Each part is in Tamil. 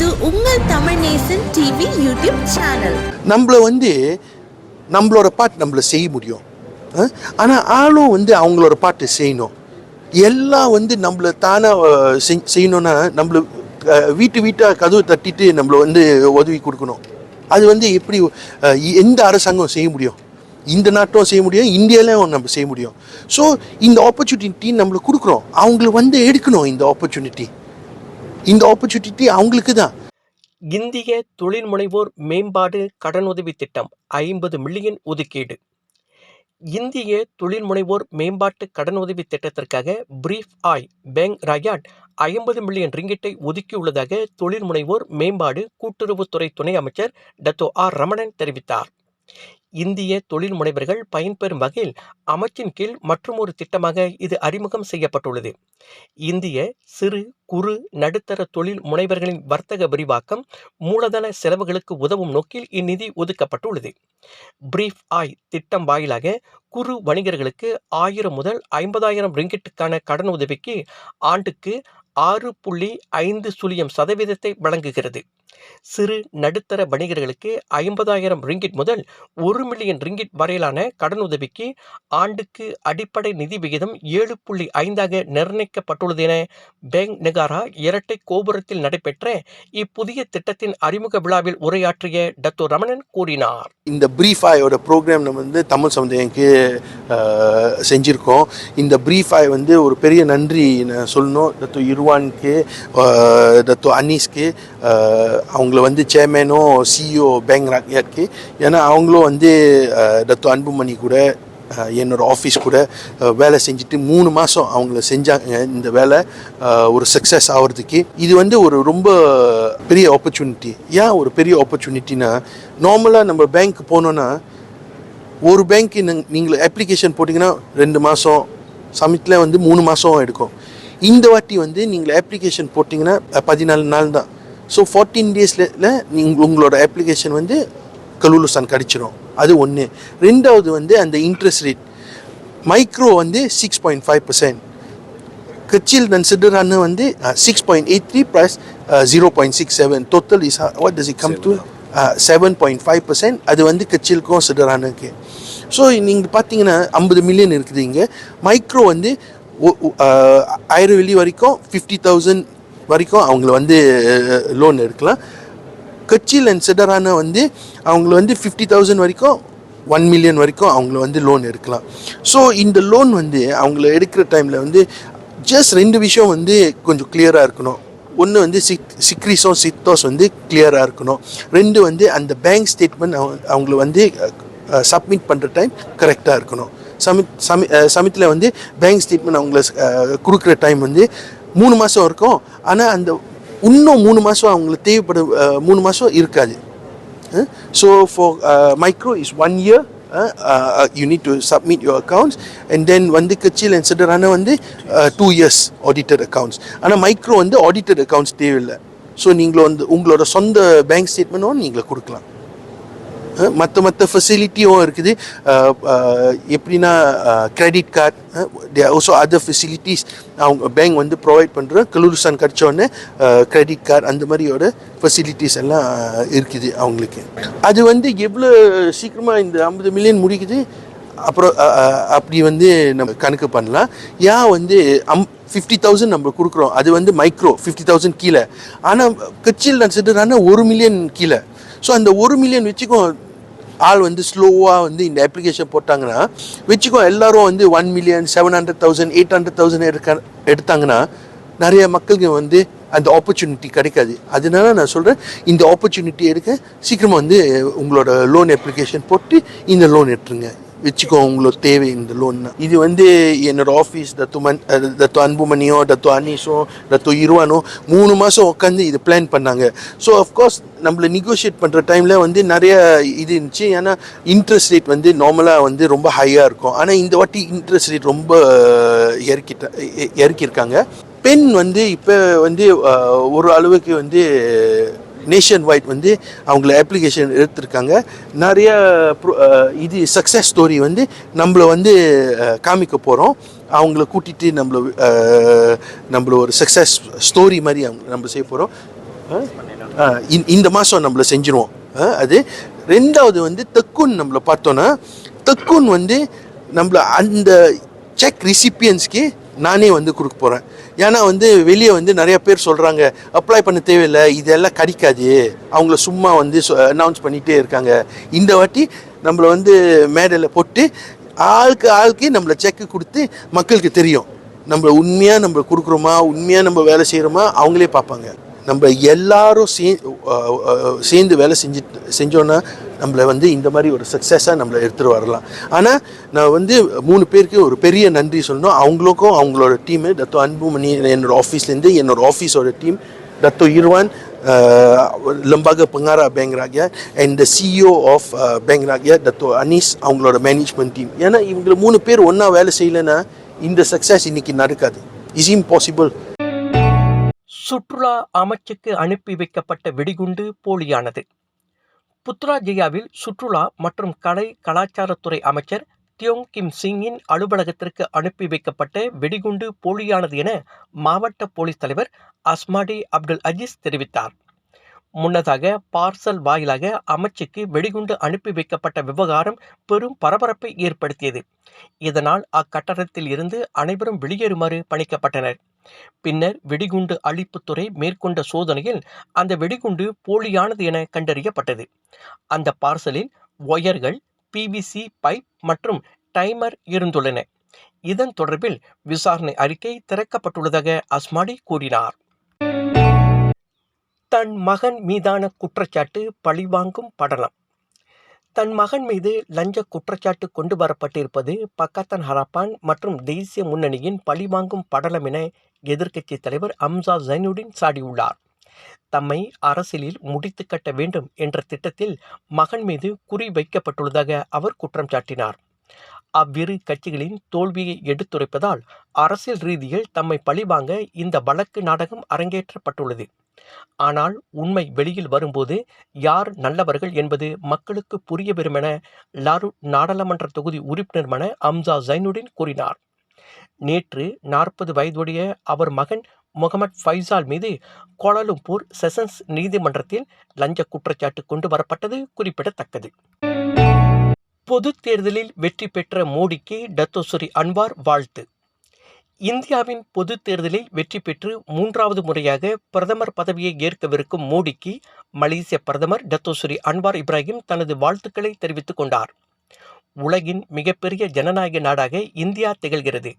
இது உங்கள் Tamil Nesan TV YouTube channel நம்மள வந்து நம்மளோட பாட்டு நம்மள செய்ய முடியும். ஆனால் ஆளும் வந்து அவங்களோட பாட்டு செய்யணும். எல்லாம் வந்து நம்மள தானாக செய்யணும்னா நம்மள வீட்டு வீட்டாக கதவு தட்டிட்டு நம்மள வந்து உதவி கொடுக்கணும். அது வந்து எப்படி எந்த அரசாங்கம் செய்ய முடியும். இந்த நாட்டும் செய்ய முடியும் இந்தியாவிலையும் நம்ம செய்ய முடியும். ஸோ இந்த ஆப்பர்ச்சுனிட்டி நம்மளுக்கு கொடுக்குறோம் அவங்களுக்கு வந்து எடுக்கணும் இந்த ஆப்பர்ச்சுனிட்டி இந்த ஆப்பர்ச்சுனிட்டி அவங்களுக்கு தான். இந்திய தொழில் முனைவோர் மேம்பாடு கடனுதவி திட்டம் ஐம்பது மில்லியன் ஒதுக்கீடு. இந்திய தொழில் முனைவோர் மேம்பாட்டு கடனுதவி திட்டத்திற்காக பிரீஃப் ஆய் பேங் ராயாட் ஐம்பது மில்லியன் ரிங்கிட்டை ஒதுக்கியுள்ளதாக தொழில் முனைவோர் மேம்பாடு கூட்டுறவுத்துறை துணை அமைச்சர் டத்தோ ஆர் ரமணன் தெரிவித்தார். இந்திய தொழில் முனைவர்கள் பயன்பெறும் வகையில் அமைச்சின் கீழ் மற்றுமொரு திட்டமாக இது அறிமுகம் செய்யப்பட்டுள்ளது. இந்திய சிறு குறு நடுத்தர தொழில் முனைவர்களின் வர்த்தக விரிவாக்கம் மூலதன செலவுகளுக்கு உதவும் நோக்கில் இந்நிதி ஒதுக்கப்பட்டுள்ளது. பிரீஃப் ஆய் திட்டம் வாயிலாக குறு வணிகர்களுக்கு ஆயிரம் முதல் ஐம்பதாயிரம் ரிங்கிட்டுக்கான கடன் உதவிக்கு ஆண்டுக்கு ஆறு புள்ளி ஐந்து சுழியம் சதவீதத்தை வழங்குகிறது. சிறு நடுத்தர வணிகர்களுக்கு ஐம்பதாயிரம் ரிங்கிட் முதல் ஒரு மில்லியன் ரிங்கிட் வரையிலான கடனுதவிக்கு ஆண்டுக்கு அடிப்படை நிதி விகிதம் ஏழு புள்ளி ஐந்தாக நிர்ணயிக்கப்பட்டுள்ளது என பேங்க் நெகாரா இரட்டை கோபுரத்தில் நடைபெற்ற இப்புதிய திட்டத்தின் அறிமுக விழாவில் உரையாற்றிய டத்தோ ரமணன் கூறினார். இந்த ப்ரீஃப் ஆயோட ப்ரோக்ராம் நம்ம வந்து தமிழ் சமுதாயக்கு செஞ்சுருக்கோம். இந்த ப்ரீஃப் ஆய் வந்து ஒரு பெரிய நன்றி நான் சொல்லணும். டத்து இருவானுக்கு அஹ், அனீஸ்க்கு அவங்கள வந்து சேர்மேனும் சிஇஓ பேங்க் ராக்கியாக்கு ஏன்னா அவங்களும் வந்து டத்து அன்புமணி கூட என்னோடய என்னோட ஆஃபீஸ் கூட வேலை செஞ்சுட்டு மூணு மாதம் அவங்கள செஞ்சாங்க இந்த வேலை ஒரு சக்ஸஸ் ஆகிறதுக்கு இது வந்து ஒரு ரொம்ப பெரிய ஆப்பர்ச்சுனிட்டி ஏன் ஒரு பெரிய ஆப்பர்ச்சுனிட்டினா நார்மலாக நம்ம பேங்க் போனோன்னா ஒரு பேங்க்கு நீங்கள் அப்ளிகேஷன் போட்டிங்கன்னா ரெண்டு மாதம் சமிட்டில் வந்து மூணு மாதம் எடுக்கும். இந்த வாட்டி வந்து நீங்கள் அப்ளிகேஷன் போட்டிங்கன்னா பதினாலு நாள் தான். ஸோ ஃபார்ட்டீன் டேஸில் நீங்கள் உங்களோட அப்ளிகேஷன் வந்து கலூலுசான் கிடச்சிரும். அது ஒன்று ரெண்டாவது வந்து அந்த இன்ட்ரெஸ்ட் ரேட் மைக்ரோ வந்து சிக்ஸ் பாயிண்ட் ஃபைவ் பர்சன்ட் கச்சில் கன்சிடரான வந்து six point eight three plus zero point six seven total is what does it come to seven point five percent அது வந்து கச்சிலுக்கும் சிடரானுக்கு ஸோ நீங்கள் பார்த்தீங்கன்னா ஐம்பது மில்லியன் இருக்குது இங்கே. மைக்ரோ வந்து அஹ், ஆயிரம் வெள்ளி வரைக்கும் ஃபிஃப்டி தௌசண்ட் வரைக்கும் அவங்கள வந்து லோன் எடுக்கலாம். கட்சியில் இன்சிடரான வந்து அவங்கள வந்து ஃபிஃப்டி தௌசண்ட் வரைக்கும் ஒன் மில்லியன் வரைக்கும் அவங்கள வந்து லோன் எடுக்கலாம். ஸோ இந்த லோன் வந்து அவங்கள எடுக்கிற டைமில் வந்து ஜஸ்ட் ரெண்டு விஷயம் வந்து கொஞ்சம் கிளியராக இருக்கணும். ஒன்று வந்து சிக் சிக்ரிஸும் சித்தோஸ் வந்து கிளியராக இருக்கணும். ரெண்டு வந்து அந்த பேங்க் ஸ்டேட்மெண்ட் அவங்கள வந்து சப்மிட் பண்ணுற டைம் கரெக்டாக இருக்கணும். சமிட் சமி சமித்தில் வந்து பேங்க் ஸ்டேட்மெண்ட் அவங்கள கொடுக்குற டைம் வந்து மூணு மாதம் இருக்கும். ஆனால் அந்த இன்னும் மூணு மாதம் அவங்களுக்கு தேவைப்படும் மூணு மாதம் இருக்காது. So for micro is one year you need to submit your accounts and then வந்து கட்சியில் என்சிடரான வந்து டூ இயர்ஸ் ஆடிட்டட் அக்கௌண்ட்ஸ் ஆனால் மைக்ரோ வந்து ஆடிட்டட் அக்கௌண்ட்ஸ் தேவையில்லை. ஸோ நீங்களும் வந்து உங்களோட சொந்த பேங்க் ஸ்டேட்மெண்ட்டும் நீங்கள் கொடுக்கலாம். மற்ற மற்ற ஃபெசிலிட்டியும் இருக்குது. எப்படின்னா credit card they also other facilities அவங்க பேங்க் வந்து ப்ரொவைட் பண்ணுற கலூரிசான் கிடச்சோடனே கிரெடிட் கார்டு அந்த மாதிரியோட ஃபெசிலிட்டிஸ் எல்லாம் இருக்குது அவங்களுக்கு. அது வந்து எவ்வளோ சீக்கிரமாக இந்த ஐம்பது மில்லியன் முடிக்குது? அப்புறம் அப்படி வந்து நம்ம கணக்கு பண்ணலாம். ஏன் வந்து அம் ஃபிஃப்டி தௌசண்ட் நம்ம கொடுக்குறோம். அது வந்து மைக்ரோ ஃபிஃப்டி தௌசண்ட் கீழே. ஆனால் கட்சியில் நினச்சிட்டு ஒரு மில்லியன் கீழே. ஸோ அந்த ஒரு மில்லியன் வச்சுக்கும் ஆள் வந்து ஸ்லோவாக வந்து இந்த அப்ளிகேஷன் போட்டாங்கன்னா வச்சுக்கோ எல்லாரும் வந்து one million seven hundred thousand eight hundred thousand எடுக்க எடுத்தாங்கன்னா நிறைய மக்களுக்கு வந்து அந்த ஆப்பர்ச்சுனிட்டி கிடைக்காது. அதனால நான் சொல்கிறேன் இந்த ஆப்பர்ச்சுனிட்டி எடுக்க சீக்கிரமாக வந்து உங்களோட லோன் அப்ளிகேஷன் போட்டு இந்த லோன் எடுத்துருங்க. வச்சுக்கோ உங்களுக்கு தேவை இந்த லோன் இது வந்து என்னோட ஆஃபீஸ் தத்துமன் தத்து அன்புமணியோ தத்து அனீஷோ தத்து இருவானோ மூணு மாதம் உட்காந்து இது பிளான் பண்ணாங்க. ஸோ அஃப்கோர்ஸ் நம்மளை நெகோஷியேட் பண்ணுற டைமில் வந்து நிறைய இது இருந்துச்சு. ஏன்னா இன்ட்ரெஸ்ட் ரேட் வந்து நார்மலாக வந்து ரொம்ப ஹையாக இருக்கும். ஆனால் இந்த வாட்டி இன்ட்ரெஸ்ட் ரேட் ரொம்ப இறக்கிட்ட இறக்கியிருக்காங்க பெண் வந்து இப்போ வந்து ஒரு அளவுக்கு வந்து நேஷன் வைட் வந்து அவங்கள அப்ளிகேஷன் எடுத்திருக்காங்க. நிறைய இது சக்ஸஸ் ஸ்டோரி வந்து நம்மளை வந்து காமிக்க போகிறோம் அவங்கள கூட்டிகிட்டு நம்மள நம்மள ஒரு சக்ஸஸ் ஸ்டோரி மாதிரி அவங்க நம்ம செய்ய போகிறோம் இந்த- இந்த மாதம் நம்மள செஞ்சுருவோம். அது ரெண்டாவது வந்து தக்குன் நம்மள பார்த்தோன்னா தக்குன் வந்து நம்மள அந்த செக் ரிசிப்பியன்ஸ்க்கு நானே வந்து கொடுக்க போகிறேன் ஏன்னா வந்து வெளியே வந்து நிறைய பேர் சொல்கிறாங்க அப்ளை பண்ண தேவையில்லை இதெல்லாம் கிடைக்காது. அவங்கள சும்மா வந்து அனௌன்ஸ் பண்ணிகிட்டே இருக்காங்க. இந்த வாட்டி நம்மளை வந்து மேடையில் போட்டு ஆளுக்கு ஆளுக்கு நம்மளை செக்கு கொடுத்து மக்களுக்கு தெரியும். நம்மளை உண்மையாக நம்ம கொடுக்குறோமா உண்மையாக நம்ம வேலை செய்கிறோமா அவங்களே பார்ப்பாங்க. நம்ம எல்லாரும் சே சேர்ந்து வேலை செஞ்சு செஞ்சோன்னா நம்மளை வந்து இந்த மாதிரி ஒரு சக்ஸஸாக நம்மளை எடுத்துகிட்டு வரலாம். ஆனால் நான் வந்து மூணு பேருக்கு ஒரு பெரிய நன்றி சொல்லணும். அவங்களுக்கும் அவங்களோட டீமு டத்தோ அன்புமணி என்னோட ஆஃபீஸ்லேருந்து என்னோட ஆஃபீஸோட டீம் டத்தோ இருவான் லம்பாக பங்காரா Bank Rakyat and the CEO of Bank Rakyat Dato Anis அவங்களோட மேனேஜ்மெண்ட் டீம் ஏன்னா இவங்க மூணு பேர் ஒன்றா வேலை செய்யலைன்னா இந்த சக்ஸஸ் இன்றைக்கி நடக்காது. இஸ் இம்பாசிபிள் சுற்றுலா அமைச்சுக்கு அனுப்பி வைக்கப்பட்ட வெடிகுண்டு போலியானது. புத்ராஜயாவில் சுற்றுலா மற்றும் கலை கலாச்சாரத்துறை அமைச்சர் தியோங் கிம் சிங்கின் அலுவலகத்திற்கு அனுப்பி வைக்கப்பட்ட வெடிகுண்டு போலியானது என மாவட்ட போலீஸ் தலைவர் அஸ்மாடி அப்துல் அஜீஸ் தெரிவித்தார். முன்னதாக பார்சல் வாயிலாக அமைச்சுக்கு வெடிகுண்டு அனுப்பி வைக்கப்பட்ட விவகாரம் பெரும் பரபரப்பை ஏற்படுத்தியது. இதனால் அக்கட்டடத்தில் இருந்து அனைவரும் வெளியேறுமாறு பணிக்கப்பட்டனர். பின்னர் வெடிகுண்டு அழிப்புத்துறை மேற்கொண்ட சோதனையில் அந்த வெடிகுண்டு போலியானது என கண்டறியப்பட்டது. அந்த பார்சலில் ஒயர்கள் பிவிசி பைப் மற்றும் டைமர் இருந்துள்ளன. இதன் தொடர்பில் விசாரணை அறிக்கை திறக்கப்பட்டுள்ளதாக அஸ்மாடி கூறினார். தன் மகன் மீதான குற்றச்சாட்டு பழிவாங்கும் படலம். தன் மகன் மீது லஞ்ச குற்றச்சாட்டு கொண்டு வரப்பட்டிருப்பது பக்கத்தன் ஹராப்பான் மற்றும் தேசிய முன்னணியின் பழிவாங்கும் படலம் என எதிர்க்கட்சி தலைவர் அம்சா ஜைனுடின் சாடியுள்ளார். தம்மை அரசியலில் முடித்து கட்ட வேண்டும் என்ற திட்டத்தில் மகன் மீது குறி வைக்கப்பட்டுள்ளதாக அவர் குற்றம் சாட்டினார். அவ்விரு கட்சிகளின் தோல்வியை எடுத்துரைப்பதால் அரசியல் ரீதியில் தம்மை பழிவாங்க இந்த வழக்கு நாடகம் அரங்கேற்றப்பட்டுள்ளது. ஆனால் உண்மை வெளியில் வரும்போது யார் நல்லவர்கள் என்பது மக்களுக்கு புரிய வரும் என லாரு நாடாளுமன்ற தொகுதி உறுப்பினருமான அம்சா ஜைனுடின் கூறினார். நேற்று நாற்பது வயதுடைய அவர் மகன் முகமது ஃபைசால் மீது கோலாலும்பூர் செஷன்ஸ் நீதிமன்றத்தில் லஞ்ச குற்றச்சாட்டு கொண்டு வரப்பட்டது குறிப்பிடத்தக்கது. பொது தேர்தலில் வெற்றி பெற்ற மோடிக்கு டத்தோசுரி அன்வார் வாழ்த்து. இந்தியாவின் பொது தேர்தலில் வெற்றி பெற்று மூன்றாவது முறையாக பிரதமர் பதவியை ஏற்கவிருக்கும் மோடிக்கு மலேசிய பிரதமர் டத்தோசுரி அன்வார் இப்ராஹிம் தனது வாழ்த்துக்களை தெரிவித்துக் கொண்டார். உலகின் மிகப்பெரிய ஜனநாயக நாடாக இந்தியா திகழ்கிறது.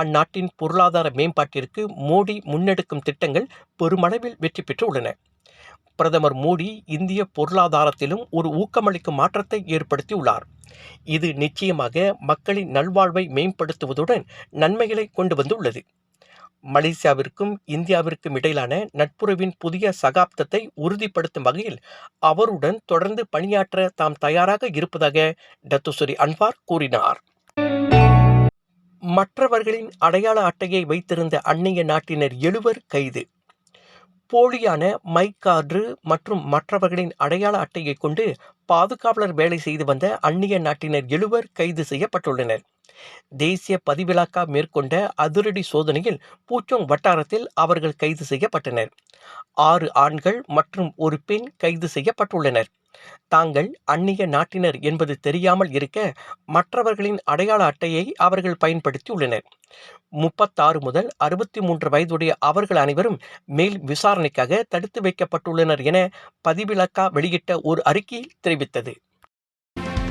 அந்நாட்டின் பொருளாதார மேம்பாட்டிற்கு மோடி முன்னெடுக்கும் திட்டங்கள் பெருமளவில் வெற்றி பெற்று உள்ளன. பிரதமர் மோடி இந்திய பொருளாதாரத்திலும் ஒரு ஊக்கமளிக்கும் மாற்றத்தை ஏற்படுத்தியுள்ளார். இது நிச்சயமாக மக்களின் நல்வாழ்வை மேம்படுத்துவதுடன் நன்மைகளை கொண்டு வந்துள்ளது. மலேசியாவிற்கும் இந்தியாவிற்கும் இடையிலான நட்புறவின் புதிய சகாப்தத்தை உறுதிப்படுத்தும் வகையில் அவருடன் தொடர்ந்து பணியாற்ற தாம் தயாராக இருப்பதாக டத்துசுரி அன்வார் கூறினார். மற்றவர்களின் அடையாள அட்டையை வைத்திருந்த அந்நிய நாட்டினர் எழுவர் கைது. போலியான மைக் கார்டு மற்றும் மற்றவர்களின் அடையாள அட்டையை கொண்டு பாதுகாவலர் வேலை செய்து வந்த அந்நிய நாட்டினர் எழுவர் கைது செய்யப்பட்டுள்ளனர். தேசிய பதிவிலாக்கா மேற்கொண்ட அதிரடி சோதனையில் பூச்சோங் வட்டாரத்தில் அவர்கள் கைது செய்யப்பட்டனர். ஆறு ஆண்கள் மற்றும் ஒரு பெண் கைது செய்யப்பட்டுள்ளனர். தாங்கள் அந்நிய நாட்டினர் என்பது தெரியாமல் இருக்க மற்றவர்களின் அடையாள அட்டையை அவர்கள் பயன்படுத்தியுள்ளனர். முப்பத்தாறு முதல் அறுபத்தி மூன்று வயதுடைய அவர்கள் அனைவரும் மேல் விசாரணைக்காக தடுத்து வைக்கப்பட்டுள்ளனர் என பதிவிலக்கா வெளியிட்ட ஒரு அறிக்கையில் தெரிவித்தது.